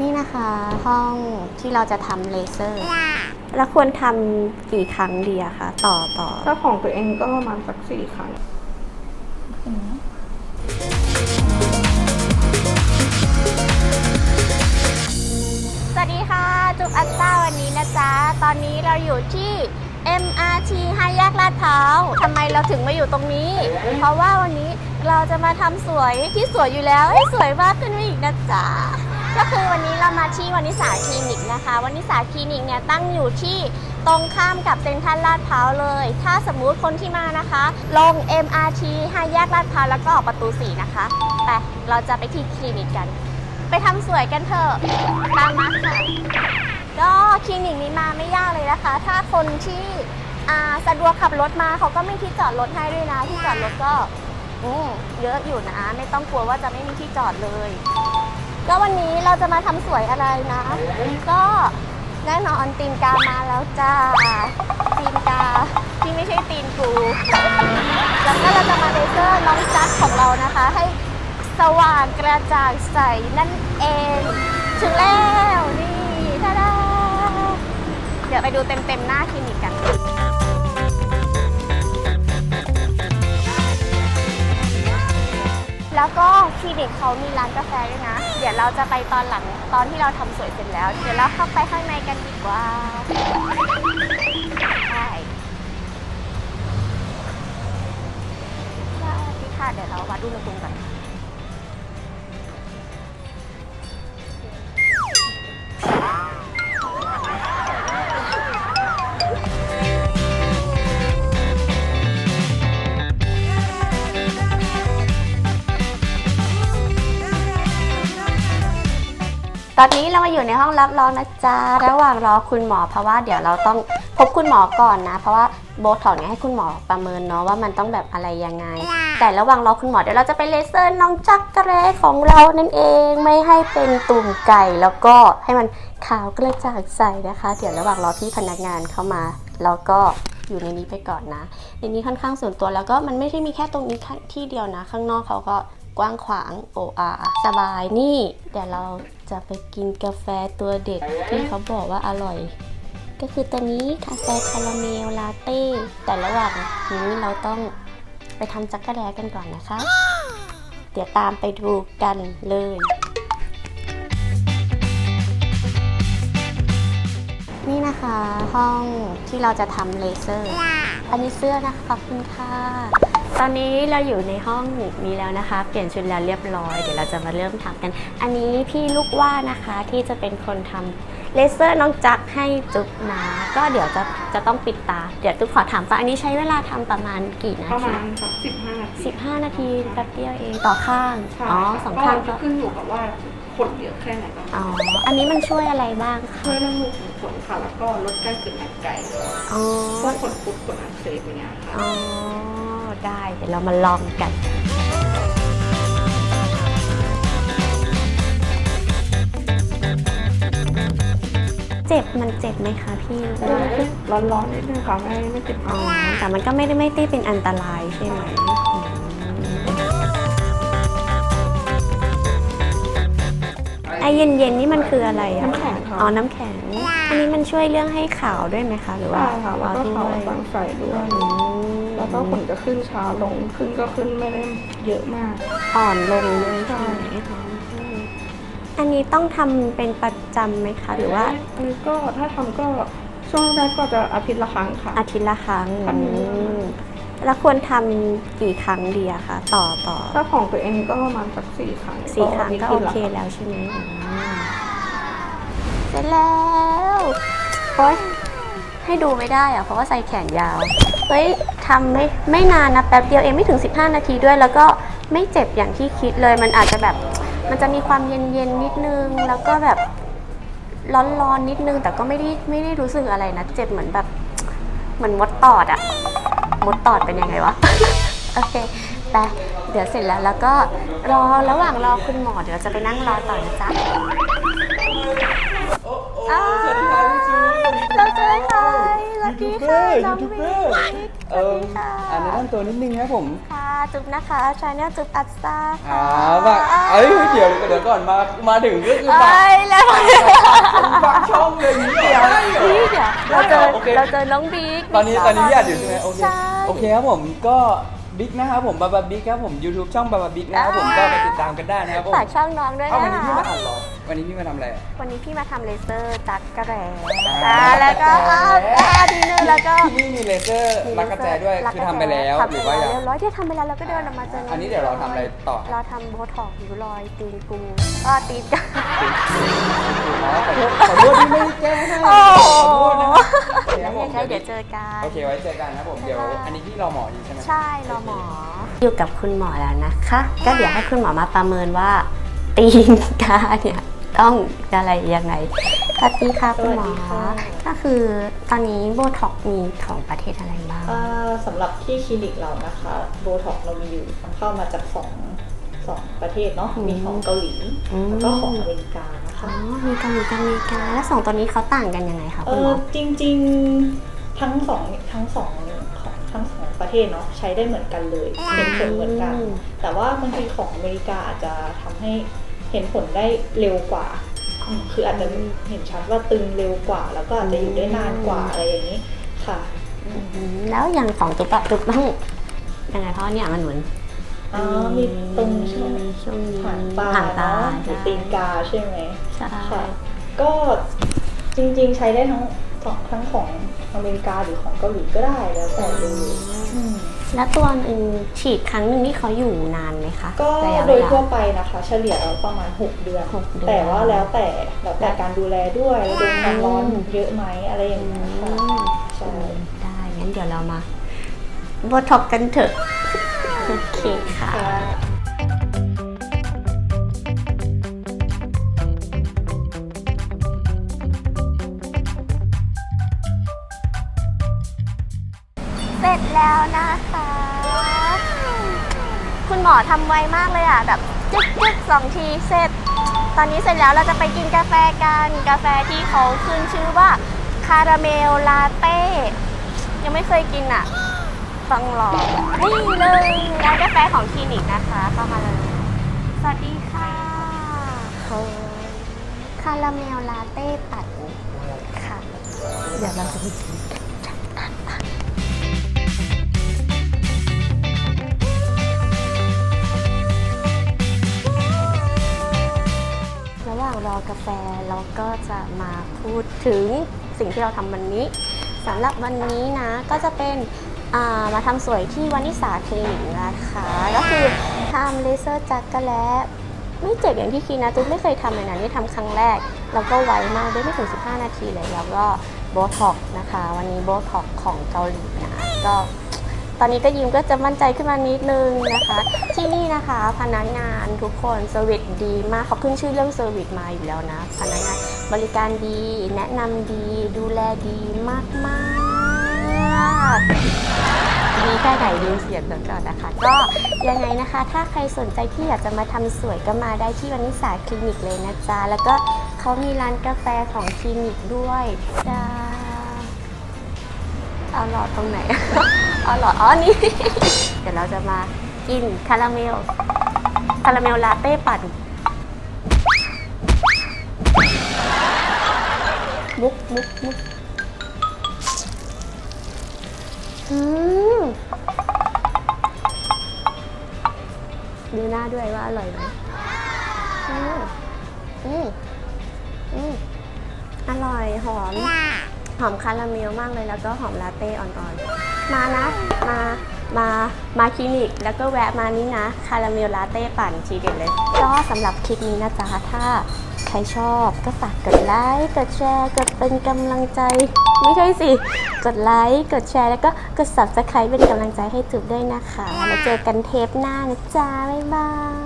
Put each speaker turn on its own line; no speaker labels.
นี่นะคะห้องที่เราจะทำเลเซอร์ แล้วควรทำกี่ครั้งดีอะคะต่อต่อ
ถ้าของตัวเองก็ประมาณสักสี่ครั้ง
สวัสดีค่ะ จุกอัตตาวันนี้นะจ๊ะ ตอนนี้เราอยู่ที่ MRT ห้าแยกลาดพร้าวทำไมเราถึงมาอยู่ตรงนี้ เพราะว่าวันนี้เราจะมาทำสวยที่สวยอยู่แล้วให้สวยมากขึ้นไปอีกนะจ๊ะ ก็คือวันนี้เรามาที่วานิสาคลินิกนะคะวานิสาคลินิกเนี่ยตั้งอยู่ที่ตรงข้ามกับเซ็นทรัลลาดพร้าวเลย ถ้าสมมุติคนที่มานะคะ ลง MRT ห้าแยกลาดพร้าวแล้วก็ออกประตู4นะคะไปเราจะไปที่คลินิกกัน ไปทำสวยกันเถอะตามมาค่ะก็คลินิกนี้มาไม่ยากเลยนะคะ ถ้าคนที่สะดวกขับรถมาเขาก็มีที่จอดรถให้ด้วยนะที่จอดรถก็เยอะอยู่นะ ไม่ต้องกลัวว่าจะไม่มีที่จอดเลย ก็วันนี้เราจะมาทำสวยอะไรนะ ก็แน่นอนตีนกามาแล้วจ้าตีนกาที่ไม่ใช่ตีนกู แล้วก็เราจะมาเลเซอร์น้องจักของเรานะคะ ให้สว่างกระจ่างใสนั่นเองถึงแล้วนี่ท่าดาเดี๋ยวไปดูเต็มๆหน้าคลินิกกัน แล้วก็คลินิกเขามีร้านกาแฟด้วยนะ เดี๋ยวเราจะไปตอนหลังตอนที่เราทำสวยเสร็จแล้ว เดี๋ยวเราเข้าไปข้างในกันดีกว่าใช่สวัสดีค่ะเดี๋ยวเราวัดอุณหภูมิกัน ตอนนี้เรามาอยู่ในห้องรับรองนะจ๊ะ ระหว่างรอคุณหมอเพราะว่าเดี๋ยวเราต้องพบคุณหมอก่อนนะ เพราะว่าโบท็อกซ์เนี่ยให้คุณหมอประเมินเนาะว่ามันต้องแบบอะไรยังไง แต่ระหว่างรอคุณหมอเดี๋ยวเราจะไปเลเซอร์น้องจักรแร้ของเรานั่นเองไม่ให้เป็นตุ่มไก่แล้วก็ให้มันขาวกระจ่างใสนะคะ เดี๋ยวระหว่างรอพี่พนักงานเข้ามาแล้วก็อยู่ในนี้ไปก่อนนะในนี้ค่อนข้างส่วนตัวแล้วก็มันไม่ใช่มีแค่ตรงนี้ที่เดียวนะ ข้างนอกเขาก็ กว้างขวางโออาสบายนี่ เดี๋ยวเราจะไปกินกาแฟตัวเด็ดที่เขาบอกว่าอร่อย ก็คือตัวนี้กาแฟคาราเมลลาเต้แต่ระหว่างนี้เราต้องไปทำจักรแร้กันก่อนนะคะ เดี๋ยวตามไปดูกันเลยนี่นะคะห้องที่เราจะทำเลเซอร์ อันนี้เสื้อนะคะ ขอบคุณค่ะ ตอนนี้เราอยู่ในห้องนี้แล้วนะคะ เปลี่ยนชุดแล้วเรียบร้อย เดี๋ยวเราจะมาเริ่มทำกัน อันนี้พี่ลูกว่านะคะที่จะเป็นคนทำเลเซอร์น้องจักให้จุ๊บนะ ก็เดี๋ยวจะจะต้องปิดตา เดี๋ยวจุ๊บขอถามว่าอันนี้ใช้เวลาทำประมาณกี่นา
ประ
ที
มาณสักสิบห้านาที
15 นาทีแป๊บเดียวเองต่อข้าง
ใช่
อ๋อสองข้าง
ก็
ก็
ขึ้นอยู่กับว่าขนเยอะแค่ไหนก็
อ๋อ อันนี้มันช่วยอะไรบ้างคะ
ช่วยเรื่องรูขุมขนค่ะ แล้วก็ลดการเกิดหนักไก่
อ๋อ
พวกขนปุดขนอักเสบอย่างเงี้ยค่ะ
อ๋อ ได้เดี๋ยวเรามาลองกัน เจ็บมันเจ็บไหมคะพี่
ร้อนๆนิดนึงค่ะไม่ไม่เจ็บ
อ๋
มา
อ
ก
แต่มันก็ไม่ได้ไม่ได้เป็นอันตรายใช่ไหมอืมไอเย็นๆนี่มันคืออะไรอะ
น้ำแข็งค่ะ
อ๋อน้ำแข็ง อันนี้มันช่วยเรื่องให้ขาวด้วยไหมคะ หรือว่า
ใช่ค่ะแล้วก็
อ๋อ
เขา
ด้วย
บางใส่ด้วย
อืม
แล้วก็ขนจะขึ้นช้าลงขึ้นก็ขึ้นไม่ได้เยอะมาก
อ่อนลงเลยใช่
ใช่
ไหมคะอืมอันนี้ต้องทำเป็นประจำไหมคะหรือว่า
อันนี้ก็ถ้าทำก็ช่วงแรกก็จะอาทิตย์ละครั้งค่ะ
อาทิตย์ละครั้ง
ครั้งหนึ่ง
อืมแล้วควรทำกี่ครั้งดีอะคะต่อต่อ
ถ้าของตัวเองก็ประมาณสักสี่ครั้ง
สี่ครั้งก็โอเค
แล้ว
แล้วใช่ไหมอืมเสร็จแล้วโอ๊ยให้ดูไม่ได้อะเพราะว่าใส่แขนยาว เฮ้ยทำไม่ไม่นานนะแป๊บเดียวเองไม่ถึง 15 นาทีด้วย แล้วก็ไม่เจ็บอย่างที่คิดเลย มันอาจจะแบบมันจะมีความเย็นๆนิดนึง แล้วก็แบบร้อนๆนิดนึง แต่ก็ไม่ได้ไม่ได้รู้สึกอะไรนะ เจ็บเหมือนแบบเหมือนมดตอดอะมดตอดเป็นยังไงวะโอเคไปเดี๋ยวเสร็จแล้วแล้วก็รอระหว่างรอคุณหมอเดี๋ยวจะไปนั่งรอต่อนะจ๊ะอ้าวเราเจอใครส วัสดีค่ะน้องวิวส
เอ
วัส
อ
ดีค่ะ
อันนี้นำตัวนิดนึงครับผม
ค่ะจุ๊บนะคะชาแนลจุ๊บอัตซ่า
อ่า
ค่ะ
ว่าเอ้ยเดี๋ยวเดี๋ยวก่อนมามาถึงก็คือมา
เอ้ยแล้วท
เลยอย่างนี้
เดี๋ยวพี่เดี๋ยวเราเจอ
โอเค
เราเจอน้องบิ๊ก
ตอนนี้ตอนนี้พี่อัดอยู่ใช่ไหมโอเค
ใช่
โอเคครับผมก็บิ๊กนะครับผมบาบาบิ๊กครับผม YouTube ช่องบาบาบิ๊กนะครับผมก็ไปติดตามกันได้นะครับผม
ฝากช่องน้องด้วย
เอ้าวัน
นะ
นี้พี่
คะ
มาอัดเหรอวันนี้พี่มาทำอะไร
วันนี้พี่มาทำเลเซอร์จักกระแหล
อ่า
แล้วก็อ้าวอ้าวดีนึง แล้วก็
ที่นี่มีเลเซอร์รักกระแจด้วย
รัก
คื
ก
อ
ระ
ทำไปแล้ว
ทำ
หรือว่ายัง
เรียบร้อยที่ทำไปแล้วเราก็เดินออกมาเจอ
อั
อั
นนี้เดี๋ยวเราทำอะไรต่อ
เราทำโบท็อกซ์ริ้วรอยตีนกูก็ตีนกัน
อ๋อขอโทษที่ไม่ได้แก้ให้
โอ้
ขอโทษนะครับโอเค
เดี๋
ครับผม
ยวเดี๋ยวเจอกัน
โอเคไว้เจอกันนะครับผมเดี๋ยว
บ๊ายบาย
อันนี้พี่รอหมออยู่ใช่ไหม
ใช่รอหมอ อยู่กับคุณหมอแล้วนะคะ ก็เดี๋ยวให้คุณหมอมาประเมินว่า ตีนกาเนี่ย ต้องอะไรยังไงสวัสดีค่ะคุณหมอ
สวัสดีค่ะ
ก็คือตอนนี้โบท็อกซ์มีของประเทศอะไรบ้าง
อ่าสำหรับที่คลินิกเรานะคะโบท็อกเรามีอยู่นำเข้ามาจากสองสองประเทศเนาะ
อืม
มีของเกาหลี
อืม
แล้วก็ของอเมริกานะ
อ๋อ
คะ
มีเกาหลีกับอเมริกาแล้วสองตัวนี้เขาต่างกันยังไงคะ
เอ
คุณหม
อ
อ
จริงๆทั้งสองทั้งสองของทั้งสองประเทศเนาะใช้ได้เหมือนกันเลยเห็นผลเหมือนกัน แต่ว่าบางทีของอเมริกาอาจจะทำให้เห็นผลได้เร็วกว่าอืม คืออาจจะเห็นชัดว่าตึงเร็วกว่า แล้วก็อาจจะอยู่ได้นานกว่าอะไรอย่างนี้ค่ะ
อืมแล้วอย่างของตุ๊กอะตุ๊กต้องยังไงเพราะเนี่ยมันเหมือน
อ๋อมีตรงช่วง
ช่วงนี้
หางตา
หางตา
เนาะหรือตีนกาใช่ไหม
ใช่
ค่ะก็จริงๆใช้ได้ทั้ง สองทั้งของอเมริกาหรือของเกาหลีก็ได้แล้วแต่เลยอืม
แล้วตัวหนึ่งฉีดครั้งหนึ่งนี่เขาอยู่นานไหมคะ
ก็
ระยะ
โด
เวยลา
ทั่วไปนะคะ เฉลี่ยแล้วประมาณ 6 เดือน
หกเดือน
แต่ว่าแล้วแต่แล้วแต่การดูแลด้วยโดนความร้อนเยอะไหมอะไรอย่างเงี้ยค่ะใช่
ได้งั้นเดี๋ยวเรามาโบท็อกกันเถอะ โอเคค่ะ
ค่ะ
เสร็จแล้วนะคะ คุณหมอทำไวมากเลยอะ แบบจึ๊กจึ๊กสองทีเสร็จ ตอนนี้เสร็จแล้วเราจะไปกินกาแฟกัน กาแฟที่เขาขึ้นชื่อว่าคาราเมลลาเต้ ยังไม่เคยกินอะ ต้องลอง นี่เลยร้านกาแฟของคลินิกนะคะเข้ามาเลย สวัสดีค่ะคาราเมลลาเต้ปั่นค่ะ เดี๋ยวเราจะไปกินกันร อกาแฟเราก็จะมาพูดถึงสิ่งที่เราทำวันนี้สำหรับวันนี้นะก็จะเป็นามาทำสวยที่วานิสาคลินิกนะคะก็คือทำเลเซอร์จักรแล้ไม่เจ็บอย่างที่คิดนะตุ๊กไม่เคยทำเลยนะนี่ทำครั้งแรก แล้วก็ไวมากได้ไม่ถึง 15 นาทีเลยแล้วก็โบท็อกนะคะ วันนี้โบท็อกของเกาหลีนะก็ ตอนนี้ก็ยิ้มก็จะมั่นใจขึ้นมานิดนึงนะคะ ที่นี่นะคะพนักงานทุกคนเซอร์วิสดีมากเขาขึ้นชื่อเรื่องเซอร์วิสมาอยู่แล้วนะพนักงานบริการดี แนะนำดี ดูแลดีมากมากดีแค่ไหนดีเสียงก่อนนะคะ ก็ยังไงนะคะ ถ้าใครสนใจที่อยากจะมาทำสวยก็มาได้ที่วานิสาคลินิกเลยนะจ๊ะแล้วก็เขามีร้านกาแฟของคลินิกด้วยจ้า หลอดตรงไหนเอหลอดอ๋อนี่ เดี๋ยวเราจะมากินคาราเมล คาราเมลลาเต้ปั่น มุกมุกมุกอืมดูหน้าด้วยว่าอร่อยไหมอืมอืมอืมอร่อยหอม หอมคาราเมลมากเลยแล้วก็หอมลาเต้อ่อนๆ มานะ มา มา มาคลินิก แล้วก็แวะมานี่นะ คาราเมลลาเต้ปั่นทีเด็ดเลย ก็สำหรับคลิปนี้นะจ๊ะ ถ้าใครชอบก็ฝากกดไลค์ กดแชร์ กดเป็นกำลังใจ ไม่ใช่สิ กดไลค์ กดแชร์ แล้วก็กด subscribe เป็นกำลังใจให้จุบด้วยนะคะ แล้วเจอกันเทปหน้านะจ๊ะ บ๊ายบาย